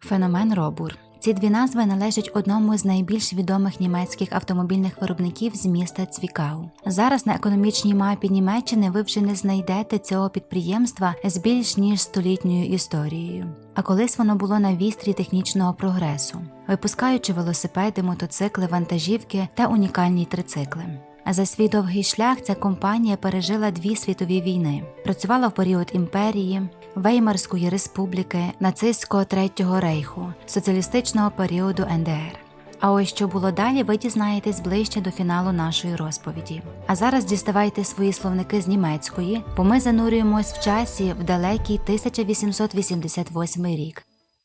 Феномен Робур. Ці дві назви належать одному з найбільш відомих німецьких автомобільних виробників з міста Цвікау. Зараз на економічній мапі Німеччини ви вже не знайдете цього підприємства з більш ніж столітньою історією. А колись воно було на вістрі технічного прогресу, випускаючи велосипеди, мотоцикли, вантажівки та унікальні трицикли. За свій довгий шлях ця компанія пережила дві світові війни, працювала в період імперії, Веймарської республіки, нацистського третього рейху, соціалістичного періоду НДР. А ось що було далі, ви дізнаєтесь ближче до фіналу нашої розповіді. А зараз діставайте свої словники з німецької, бо ми занурюємось в часі в далекий 1888 рік,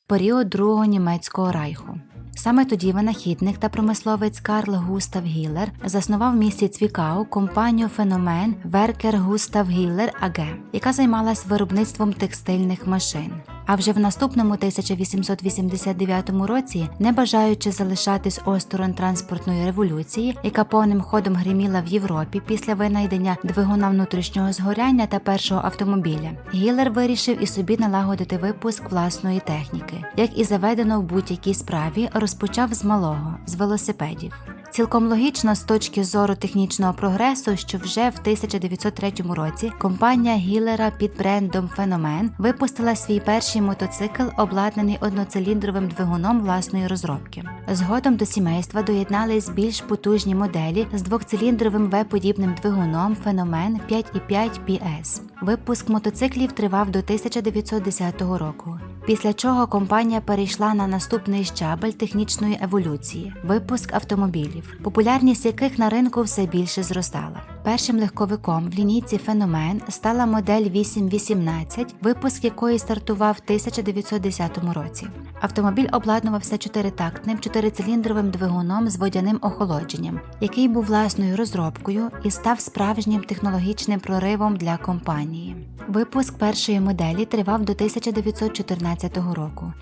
період Другого німецького райху. Саме тоді винахідник та промисловець Карл Густав Гіллер заснував в місті Цвікау компанію Феномен Веркер Густав Гіллер АГ, яка займалась виробництвом текстильних машин. А вже в наступному 1889 році, не бажаючи залишатись осторонь транспортної революції, яка повним ходом гриміла в Європі після винайдення двигуна внутрішнього згоряння та першого автомобіля, Гіллер вирішив і собі налагодити випуск власної техніки, як і заведено в будь-якій справі, розпочав з малого з велосипедів. Цілком логічно з точки зору технічного прогресу, що вже в 1903 році компанія Гіллера під брендом Феномен випустила свій перший мотоцикл, обладнаний одноциліндровим двигуном власної розробки. Згодом до сімейства доєднались більш потужні моделі з двохциліндровим В-подібним двигуном Феномен 5,5 PS. Випуск мотоциклів тривав до 1910 року. Після чого компанія перейшла на наступний щабель технічної еволюції випуск автомобілів, популярність яких на ринку все більше зростала. Першим легковиком в лінійці Феномен стала модель 818, випуск якої стартував в 1910 році. Автомобіль обладнувався чотиритактним чотирициліндровим двигуном з водяним охолодженням, який був власною розробкою і став справжнім технологічним проривом для компанії. Випуск першої моделі тривав до 1914 року.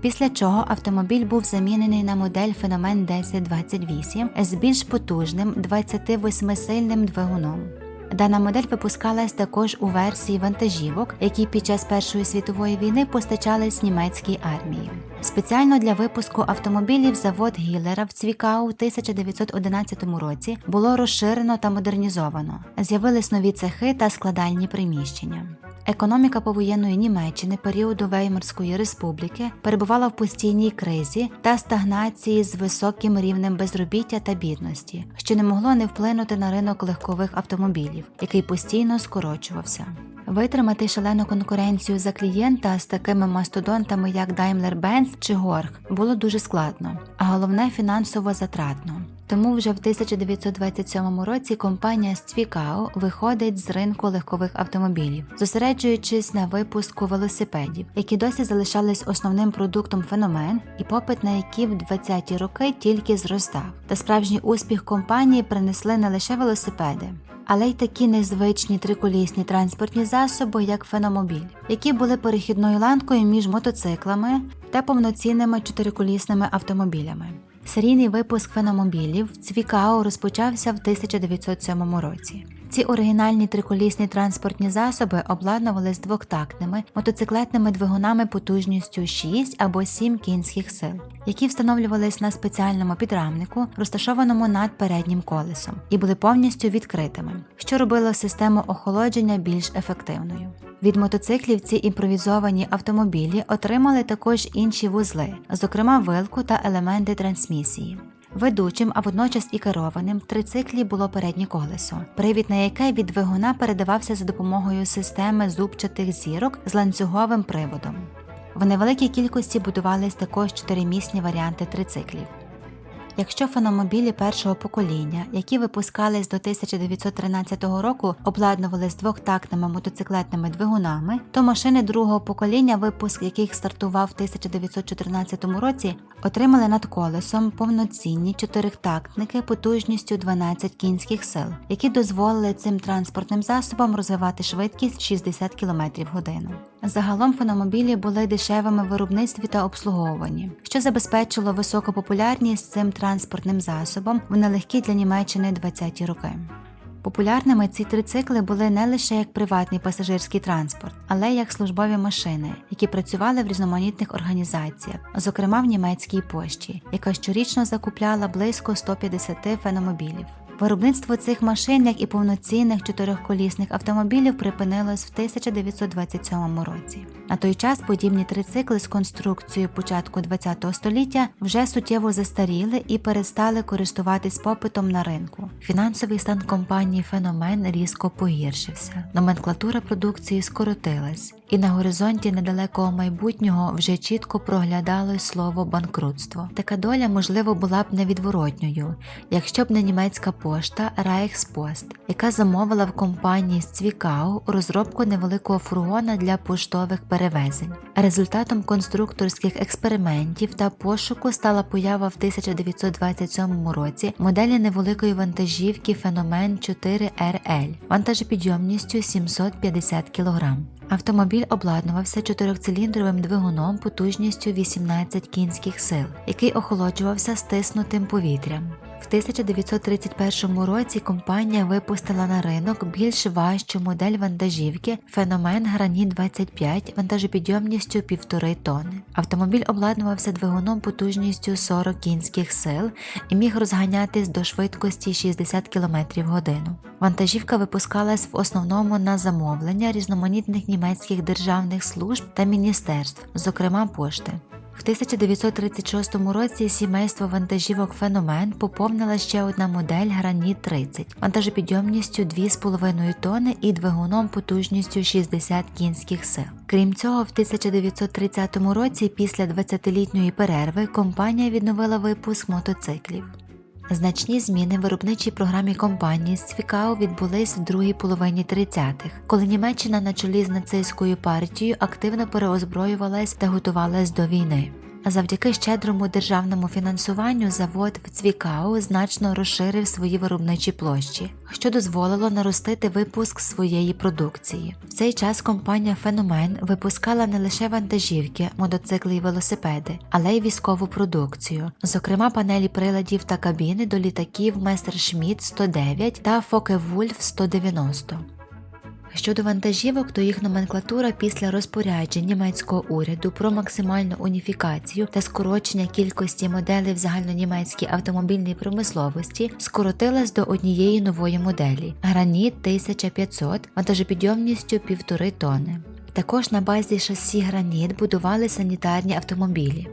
Після чого автомобіль був замінений на модель Феномен 1028 з більш потужним 28-сильним двигуном. Дана модель випускалась також у версії вантажівок, які під час Першої світової війни постачались німецькій армії. Спеціально для випуску автомобілів завод Гіллера в Цвікау у 1911 році було розширено та модернізовано. З'явились нові цехи та складальні приміщення. Економіка повоєнної Німеччини періоду Веймарської республіки перебувала в постійній кризі та стагнації з високим рівнем безробіття та бідності, що не могло не вплинути на ринок легкових автомобілів, який постійно скорочувався. Витримати шалену конкуренцію за клієнта з такими мастодонтами, як Daimler-Benz чи Горг, було дуже складно, а головне фінансово затратно. Тому вже в 1927 році компанія Цвікау виходить з ринку легкових автомобілів, зосереджуючись на випуску велосипедів, які досі залишались основним продуктом феномен, і попит на які в 20-ті роки тільки зростав. Та справжній успіх компанії принесли не лише велосипеди. Але й такі незвичні триколісні транспортні засоби, як феномобіль, які були перехідною ланкою між мотоциклами та повноцінними чотириколісними автомобілями. Серійний випуск феномобілів Цвікао розпочався в 1907 році. Ці оригінальні триколісні транспортні засоби обладнувались двохтактними мотоциклетними двигунами потужністю 6 або 7 кінських сил, які встановлювались на спеціальному підрамнику, розташованому над переднім колесом, і були повністю відкритими, що робило систему охолодження більш ефективною. Від мотоциклів ці імпровізовані автомобілі отримали також інші вузли, зокрема вилку та елементи трансмісії. Ведучим, а водночас і керованим в трициклі було переднє колесо, привід на яке від двигуна передавався за допомогою системи зубчатих зірок з ланцюговим приводом. В невеликій кількості будувались також чотиримісні варіанти трициклів. Якщо феномобілі першого покоління, які випускались до 1913 року, обладнували з двохтактними мотоциклетними двигунами, то машини другого покоління, випуск яких стартував в 1914 році, отримали над колесом повноцінні чотиритактники потужністю 12 кінських сил, які дозволили цим транспортним засобам розвивати швидкість 60 км в годину. Загалом феномобілі були дешевими в виробництві та обслуговуванні, що забезпечило високу популярність цим транспортним засобом в нелегкі для Німеччини 20-ті роки. Популярними ці трицикли були не лише як приватний пасажирський транспорт, але й як службові машини, які працювали в різноманітних організаціях, зокрема в німецькій пошті, яка щорічно закупляла близько 150 феномобілів. Виробництво цих машин, як і повноцінних чотирьохколісних автомобілів, припинилось в 1927 році. На той час подібні трицикли з конструкцією початку ХХ століття вже суттєво застаріли і перестали користуватись попитом на ринку. Фінансовий стан компанії Феномен різко погіршився. Номенклатура продукції скоротилась, і на горизонті недалекого майбутнього вже чітко проглядалось слово банкрутство. Така доля, можливо, була б невідворотньою, якщо б не німецька пошта Reichspost, яка замовила в компанії з Цвікау розробку невеликого фургона для поштових перевезень. Результатом конструкторських експериментів та пошуку стала поява в 1927 році моделі невеликої вантажівки Феномен 4 RL вантажопідйомністю 750 кг. Автомобіль обладнувався чотирьохциліндровим двигуном потужністю 18 кінських сил, який охолоджувався стиснутим повітрям. В 1931 році компанія випустила на ринок більш важчу модель вантажівки Феномен Граніт 25 вантажопідйомністю 1,5 тонни. Автомобіль обладнувався двигуном потужністю 40 кінських сил і міг розганятись до швидкості 60 км в годину. Вантажівка випускалась в основному на замовлення різноманітних німецьких державних служб та міністерств, зокрема пошти. В 1936 році сімейство вантажівок Феномен поповнила ще одна модель Граніт 30 вантажопідйомністю 2,5 тонни і двигуном потужністю 60 кінських сил. Крім цього, в 1930 році, після 20-літньої перерви, компанія відновила випуск мотоциклів. Значні зміни в виробничій програмі компанії з Цвікау відбулись в другій половині 30-х, коли Німеччина на чолі з нацистською партією активно переозброювалась та готувалась до війни. Завдяки щедрому державному фінансуванню завод в Цвікау значно розширив свої виробничі площі, що дозволило наростити випуск своєї продукції. В цей час компанія Феномен випускала не лише вантажівки, мотоцикли і велосипеди, але й військову продукцію, зокрема панелі приладів та кабіни до літаків Messerschmitt 109 та Focke-Wulf 190. Щодо вантажівок, то їх номенклатура після розпоряджень німецького уряду про максимальну уніфікацію та скорочення кількості моделей в загальнонімецькій автомобільній промисловості скоротилась до однієї нової моделі Граніт 1500 вантажопідйомністю 1,5 тонни. Також на базі шасі Граніт будували санітарні автомобілі.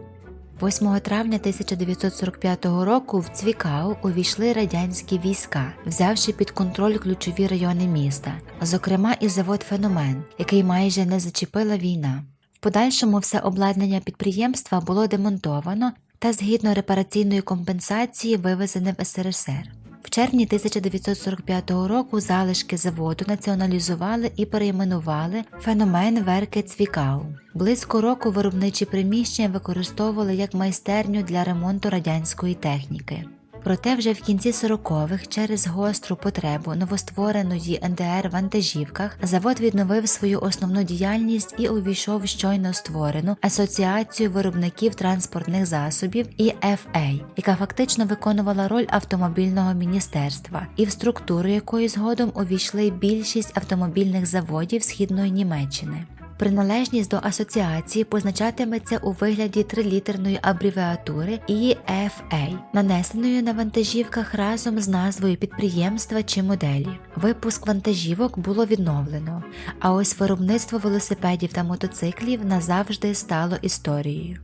8 травня 1945 року в Цвікау увійшли радянські війська, взявши під контроль ключові райони міста, зокрема і завод Феномен, який майже не зачепила війна. В подальшому все обладнання підприємства було демонтовано та згідно репараційної компенсації вивезене в СРСР. В червні 1945 року залишки заводу націоналізували і перейменували феномен Верки Цвікау. Близько року виробничі приміщення використовували як майстерню для ремонту радянської техніки. Проте вже в кінці 40-х через гостру потребу новоствореної НДР вантажівках завод відновив свою основну діяльність і увійшов в щойно створену Асоціацію виробників транспортних засобів EFA, яка фактично виконувала роль автомобільного міністерства, і в структуру якої згодом увійшли більшість автомобільних заводів східної Німеччини. Приналежність до асоціації позначатиметься у вигляді трилітерної абревіатури EFA, нанесеної на вантажівках разом з назвою підприємства чи моделі. Випуск вантажівок було відновлено, а ось виробництво велосипедів та мотоциклів назавжди стало історією.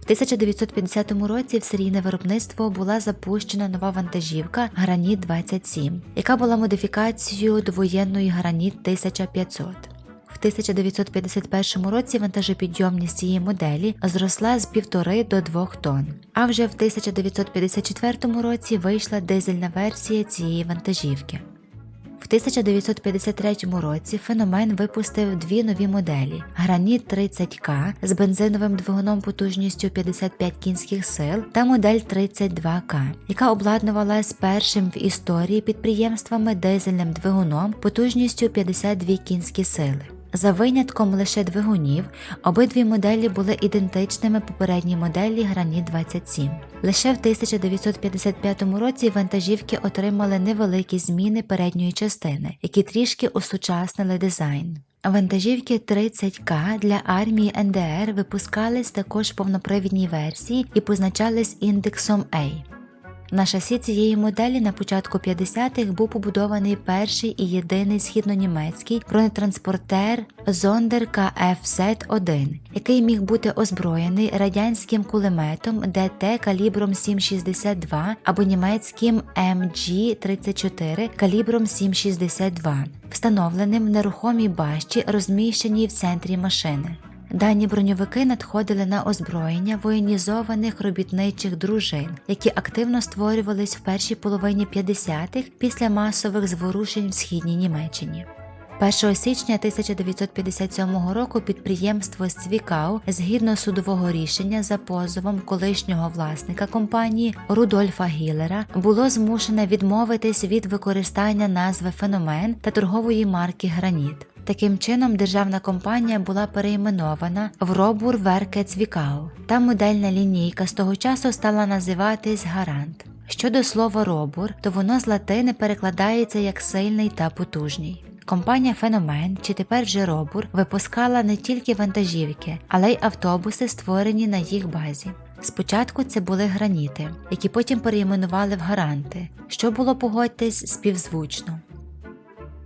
В 1950 році в серійне виробництво була запущена нова вантажівка Граніт 27, яка була модифікацією до воєнної Граніт 1500. В 1951 році вантажопідйомність цієї моделі зросла з 1,5 до 2 тонн, а вже в 1954 році вийшла дизельна версія цієї вантажівки. В 1953 році феномен випустив дві нові моделі: Граніт 30К з бензиновим двигуном потужністю 55 кінських сил та модель 32К, яка обладнувалась першим в історії підприємствами дизельним двигуном потужністю 52 кінські сили. За винятком лише двигунів, обидві моделі були ідентичними попередній моделі Граніт 27. Лише в 1955 році вантажівки отримали невеликі зміни передньої частини, які трішки осучаснили дизайн. Вантажівки 30К для армії НДР випускались також в повнопривідній версії і позначались індексом A. На шасі цієї моделі на початку 50-х був побудований перший і єдиний східнонімецький бронетранспортер Зондер КФЗ-1, який міг бути озброєний радянським кулеметом ДТ калібром 7,62 або німецьким МГ-34 калібром 7,62, встановленим в нерухомій башті, розміщеній в центрі машини. Дані броньовики надходили на озброєння воєнізованих робітничих дружин, які активно створювались в першій половині 50-х після масових зворушень в східній Німеччині. 1 січня 1957 року підприємство Свікау згідно судового рішення за позовом колишнього власника компанії Рудольфа Гіллера було змушене відмовитись від використання назви феномен та торгової марки Граніт. Таким чином, державна компанія була перейменована в Робур Верке Цвікау, та модельна лінійка з того часу стала називатись Гарант. Щодо слова робур, то воно з латини перекладається як сильний та потужний. Компанія Феномен, чи тепер вже Робур, випускала не тільки вантажівки, але й автобуси, створені на їх базі. Спочатку це були граніти, які потім перейменували в гаранти, що було погодьтесь співзвучно.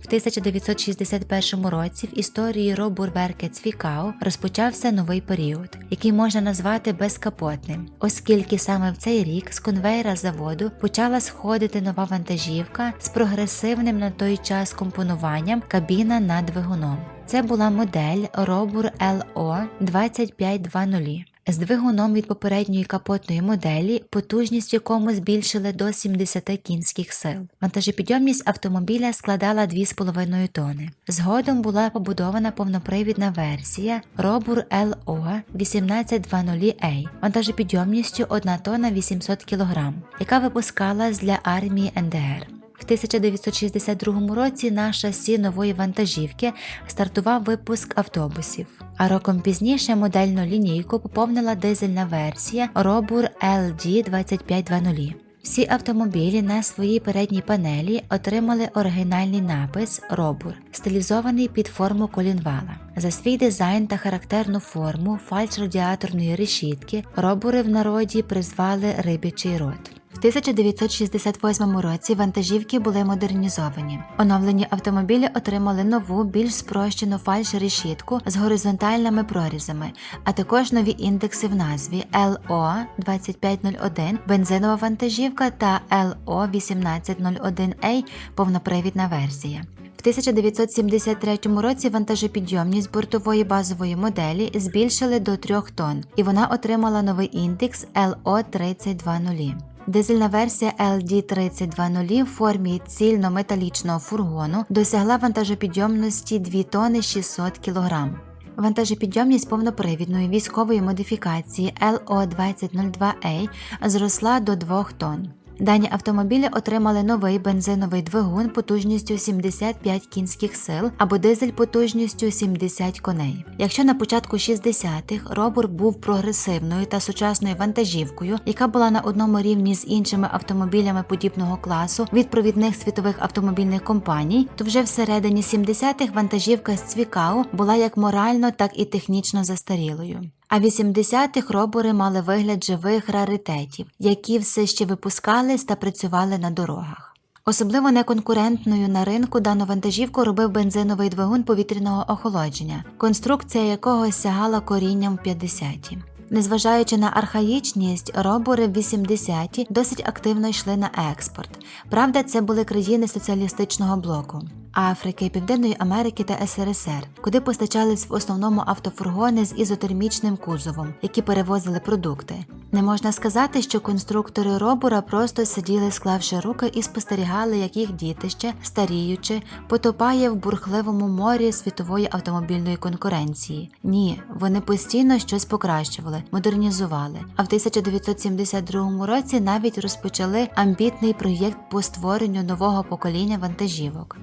В 1961 році в історії Робурверке Цвікау розпочався новий період, який можна назвати безкапотним, оскільки саме в цей рік з конвейера заводу почала сходити нова вантажівка з прогресивним на той час компонуванням кабіна над двигуном. Це була модель Robur LO 2520 з двигуном від попередньої капотної моделі, потужність якому збільшили до 70 кінських сил. Вантажопідйомність автомобіля складала 2,5 тони. Згодом була побудована повнопривідна версія Robur LO 1820A вантажопідйомністю 1 тонна 800 кг, яка випускалась для армії НДР. В 1962 році на шасі нової вантажівки стартував випуск автобусів, а роком пізніше модельну лінійку поповнила дизельна версія Robur LD 2520. Всі автомобілі на своїй передній панелі отримали оригінальний напис Robur, стилізований під форму колінвала. За свій дизайн та характерну форму фальш радіаторної решітки робури в народі призвали рибячий рот. В 1968 році вантажівки були модернізовані. Оновлені автомобілі отримали нову, більш спрощену фальш-решітку з горизонтальними прорізами, а також нові індекси в назві LO 2501 бензинова вантажівка та LO 1801A повнопривідна версія. В 1973 році вантажопідйомність бортової базової моделі збільшили до 3 тонн, і вона отримала новий індекс LO 3020. Дизельна версія LD320 в формі цільно-металічного фургону досягла вантажопідйомності 2 тонни 600 кг. Вантажопідйомність повнопривідної військової модифікації LO2002A зросла до 2 тонн. Дані автомобілі отримали новий бензиновий двигун потужністю 75 кінських сил або дизель потужністю 70 коней. Якщо на початку 60-х робур був прогресивною та сучасною вантажівкою, яка була на одному рівні з іншими автомобілями подібного класу від провідних світових автомобільних компаній, то вже всередині 70-х вантажівка з Цвікау була як морально, так і технічно застарілою. А в 80-х робори мали вигляд живих раритетів, які все ще випускались та працювали на дорогах. Особливо неконкурентною на ринку дану вантажівку робив бензиновий двигун повітряного охолодження, конструкція якого сягала корінням в 50-ті. Незважаючи на архаїчність, робори в 80-ті досить активно йшли на експорт. Правда, це були країни соціалістичного блоку. Африки, Південної Америки та СРСР, куди постачались в основному автофургони з ізотермічним кузовом, які перевозили продукти. Не можна сказати, що конструктори робура просто сиділи, склавши руки, і спостерігали, як їх дітище, старіючи, потопає в бурхливому морі світової автомобільної конкуренції. Ні, вони постійно щось покращували, модернізували. А в 1972 році навіть розпочали амбітний проєкт по створенню нового покоління вантажівок.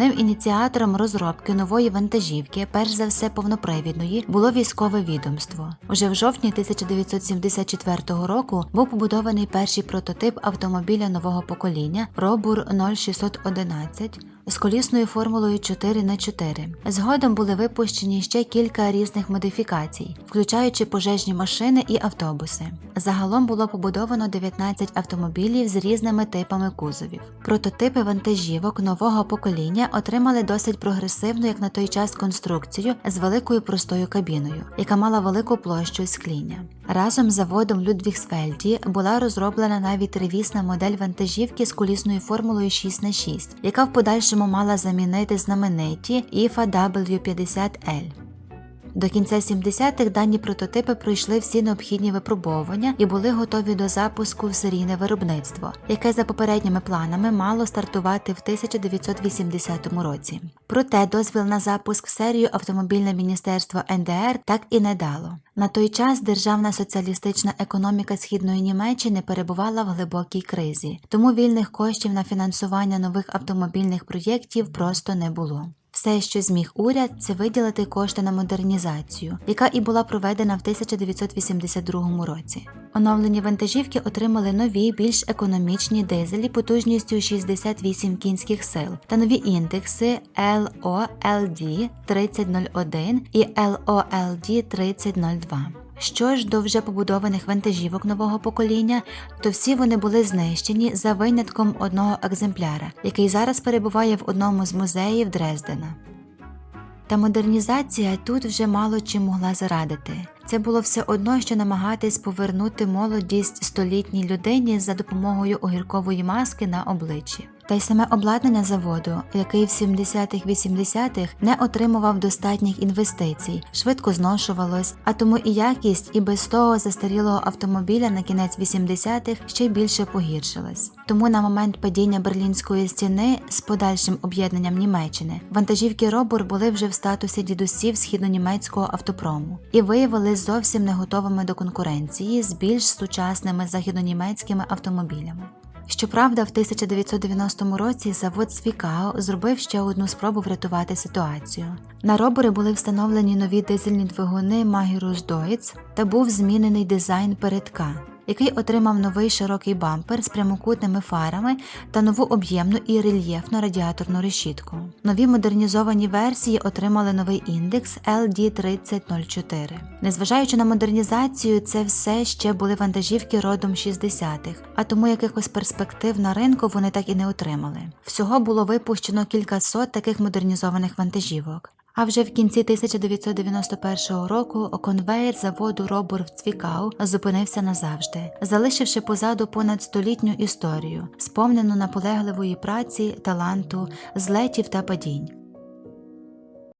Головним ініціатором розробки нової вантажівки, перш за все повнопривідної, було військове відомство. Уже в жовтні 1974 року був побудований перший прототип автомобіля нового покоління Робур 0611 з колісною формулою 4 х 4 Згодом були випущені ще кілька різних модифікацій, включаючи пожежні машини і автобуси. Загалом було побудовано 19 автомобілів з різними типами кузовів. Прототипи вантажівок нового покоління отримали досить прогресивну, як на той час, конструкцію з великою простою кабіною, яка мала велику площу скління. Разом з заводом Людвігсфельді була розроблена навіть ревісна модель вантажівки з колісною формулою 6 х 6 яка в подальшому мала замінити знамениті IFA W50L. До кінця 70-х дані прототипи пройшли всі необхідні випробовування і були готові до запуску в серійне виробництво, яке за попередніми планами мало стартувати в 1980 році. Проте дозвіл на запуск в серію автомобільне міністерство НДР так і не дало. На той час державна соціалістична економіка східної Німеччини перебувала в глибокій кризі, тому вільних коштів на фінансування нових автомобільних проєктів просто не було. Все, що зміг уряд, це виділити кошти на модернізацію, яка і була проведена в 1982 році. Оновлені вантажівки отримали нові, більш економічні дизелі потужністю 68 кінських сил та нові індекси LOLD 3001 і LOLD 3002. Що ж до вже побудованих вантажівок нового покоління, то всі вони були знищені за винятком одного екземпляра, який зараз перебуває в одному з музеїв Дрездена. Та модернізація тут вже мало чим могла зарадити. Це було все одно, що намагатись повернути молодість столітній людині за допомогою огіркової маски на обличчі. Та й саме обладнання заводу, який в 70-х-80-х не отримував достатніх інвестицій, швидко зношувалось, а тому і якість і без того застарілого автомобіля на кінець 80-х ще більше погіршилась. Тому на момент падіння берлінської стіни з подальшим об'єднанням Німеччини вантажівки Робур були вже в статусі дідусів східнонімецького автопрому і виявились зовсім не готовими до конкуренції з більш сучасними західнонімецькими автомобілями. Щоправда, в 1990 році завод Свікао зробив ще одну спробу врятувати ситуацію. На робори були встановлені нові дизельні двигуни Magirus Deutz та був змінений дизайн передка, який отримав новий широкий бампер з прямокутними фарами та нову об'ємну і рельєфну радіаторну решітку. Нові модернізовані версії отримали новий індекс LD3004. Незважаючи на модернізацію, це все ще були вантажівки родом 60-х, а тому якихось перспектив на ринку вони так і не отримали. Всього було випущено кількасот таких модернізованих вантажівок. А вже в кінці 1991 року конвеєр заводу Робур в Цвікау зупинився назавжди, залишивши позаду понад столітню історію, сповнену наполегливої праці, таланту, злетів та падінь.